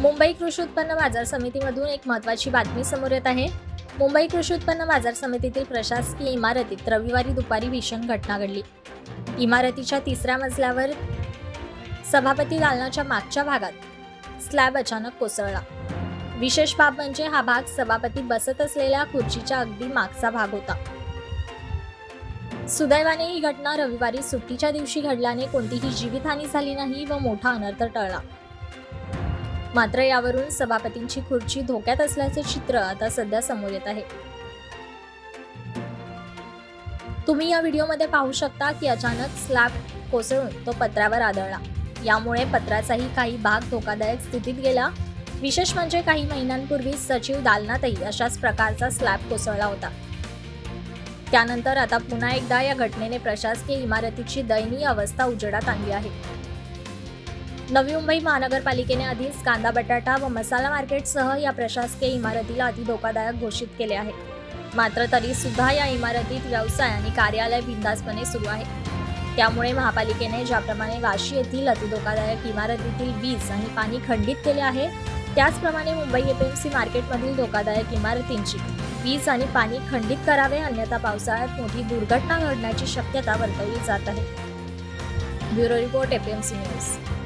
मुंबई कृषी उत्पन्न बाजार समितीमधून एक महत्त्वाची बातमी समोर येत आहे. मुंबई कृषी उत्पन्न बाजार समितीतील प्रशासकीय इमारतीत रविवारी दुपारी भीषण घटना घडली. इमारतीच्या तिसऱ्या मजल्यावर सभापती दालनाच्या मागच्या भागात स्लॅब अचानक कोसळला. विशेष बाब म्हणजे हा भाग सभापती बसत असलेल्या खुर्चीच्या अगदी मागचा भाग होता. सुदैवाने ही घटना रविवारी सुट्टीच्या दिवशी घडल्याने कोणतीही जीवितहानी झाली नाही व मोठा अनर्थ टळला. मात्र यावरून सभापतींची खुर्ची धोक्यात असल्याचे चित्र आता सध्या समोर येत आहे. तुम्ही या व्हिडिओमध्ये पाहू शकता की अचानक स्लॅब कोसळून तो पत्रावर आदळला. यामुळे पत्राचाही काही भाग धोकादायक स्थितीत गेला. विशेष म्हणजे काही महिन्यांपूर्वी सचिव दालनातही अशाच प्रकारचा स्लॅब कोसळला होता. त्यानंतर आता पुन्हा एकदा या घटनेने प्रशासकीय इमारतीची दयनीय अवस्था उजेडात आणली आहे. नवी मुंबई महानगरपालिकेने आधीच कांदा बटाटा व मसाला मार्केटसह या प्रशासकीय इमारतीला अति धोकादायक घोषित केले आहे. मात्र तरी सुद्धा या इमारतीत व्यवसाय आणि कार्यालय बिंदासपणे सुरू आहे. त्यामुळे महापालिकेने ज्याप्रमाणे वाशी येथील अतिधोकादायक इमारतीतील वीज आणि पाणी खंडित केले आहे त्याचप्रमाणे मुंबई एपीएमसी मार्केटमधील धोकादायक इमारतींची वीज आणि पाणी खंडित करावे अन्यथा पावसाळ्यात मोठी दुर्घटना घडण्याची शक्यता वर्तवली जात आहे. Bureau report APMC news.